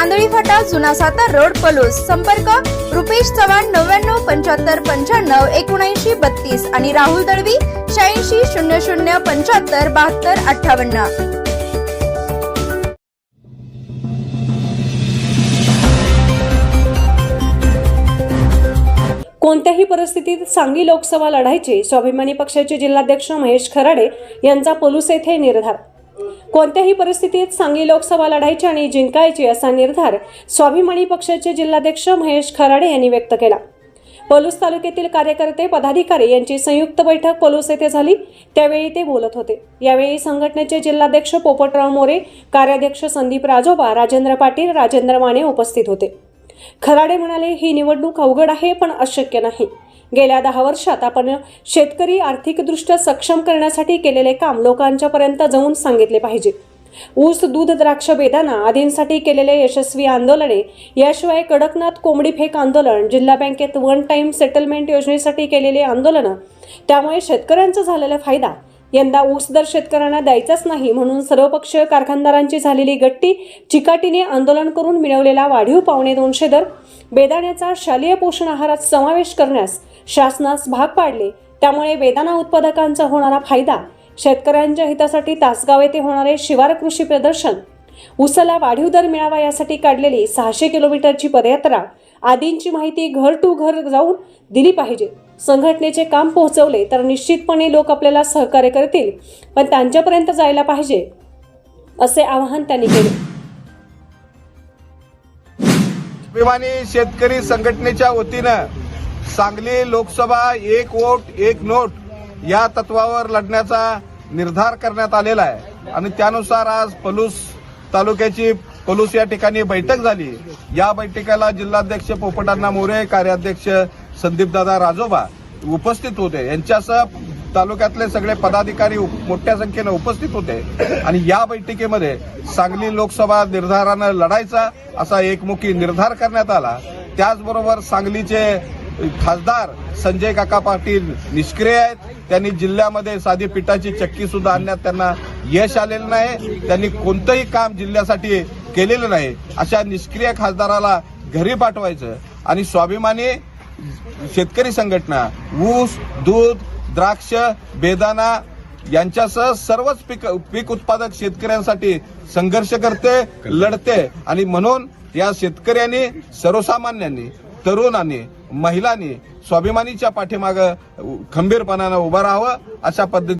Andhali Phata जुना Satara road Palus. संपर्क रुपेश चव्हाण नव्याण्णव पंच्याहत्तर पंच्याण्णव एकोणऐंशी बत्तीस आणि राहुल दळवी शहाऐंशी शून्य शून्य पंच्याहत्तर बहात्तर अठ्ठावन्न. कोणत्याही परिस्थितीत सांगली लोकसभा लढायचे स्वाभिमानी पक्षाचे जिल्हाध्यक्ष महेश खराडे यांचा पलूस येथे निर्धार कोणत्याही परिस्थितीत सांगली लोकसभा लढायची आणि जिंकायची असा निर्धार स्वाभिमानी पक्षाचे जिल्हाध्यक्ष महेश खराडे यांनी व्यक्त केला. पलूस तालुक्यातील कार्यकर्ते पदाधिकारी यांची संयुक्त बैठक पलूस येथे झाली. त्यावेळी ते बोलत होते. यावेळी संघटनेचे जिल्हाध्यक्ष पोपटराव मोरे कार्याध्यक्ष संदीप राजोबा राजेंद्र पाटील राजेंद्र माने उपस्थित होते. खराडे म्हणाले ही निवडणूक अवघड आहे पण अशक्य नाही. गेल्या दहा वर्षात आपण शेतकरी आर्थिकदृष्ट्या सक्षम करण्यासाठी केलेले काम लोकांच्यापर्यंत जाऊन सांगितले पाहिजे. ऊस दूध द्राक्ष बेदाना आदींसाठी केलेले यशस्वी आंदोलने याशिवाय कडकनाथ कोंबडी फेक आंदोलन जिल्हा बँकेत वन टाइम सेटलमेंट योजनेसाठी केलेले आंदोलनं त्यामुळे शेतकऱ्यांचा झालेला फायदा यंदा ऊस दर शेतकऱ्यांना द्यायचाच नाही म्हणून सर्वपक्षीय कारखानदारांची झालेली गट्टी चिकाटीने आंदोलन करून मिळवलेला वाढीव पावणे दोनशे दर बेदाण्याचा शालेय पोषण आहारात समावेश करण्यास शासनास भाग पाडले त्यामुळे बेदाना उत्पादकांचा होणारा फायदा शेतकऱ्यांच्या हितासाठी तासगाव येथे होणारे शिवार कृषी प्रदर्शन ऊसाला वाढीव दर मिळावा यासाठी काढलेली सहाशे किलोमीटरची पदयात्रा आदींची माहिती घर टू घर जाऊन दिली पाहिजे. संघटनेचे काम पोहोचवले तर निश्चितपणे लोक आपल्याला सहकार्य करतील पण त्यांच्यापर्यंत जायला पाहिजे असे आवाहन त्यांनी केले. अभिमानी शेतकरी संघटनेच्या वतीनं सांगली लोकसभा एक वोट एक नोट या तत्वावर लढण्याचा निर्धार करण्यात आलेला आहे. आणि त्यानुसार आज पलूस तालुक्याची पलूस या ठिकाणी बैठक झाली. या बैठकीला जिल्हाध्यक्ष पोपटांना मोरे कार्याध्यक्ष संदीपदादा राजोबा उपस्थित होते. यांच्यासह तालुक्यातले सगळे पदाधिकारी मोठ्या संख्येनं उपस्थित होते. आणि या बैठकीमध्ये सांगली लोकसभा निर्धारानं लढायचा असा एकमुखी निर्धार करण्यात आला. त्याचबरोबर सांगलीचे खासदार संजय काका पाटील निष्क्रिय आहेत. त्यांनी जिल्ह्यामध्ये साधी पिठाची चक्की सुद्धा आणण्यात त्यांना यश आलेलं नाही. त्यांनी कोणतंही काम जिल्ह्यासाठी केलेलं नाही. अशा निष्क्रिय खासदाराला घरी पाठवायचं. आणि स्वाभिमानी शेतकरी संघटना ऊस दूध द्राक्ष बेदाना यांच्यासह सर्वच पीक पीक उत्पादक शेतकऱ्यांसाठी संघर्ष करते लढते आणि म्हणून या शेतकऱ्यांनी सर्वसामान्यांनी तरुणांनी महिलांनी स्वाभिमानीच्या पाठीमागं खंबीरपणानं उभं राहावं अशा पद्धती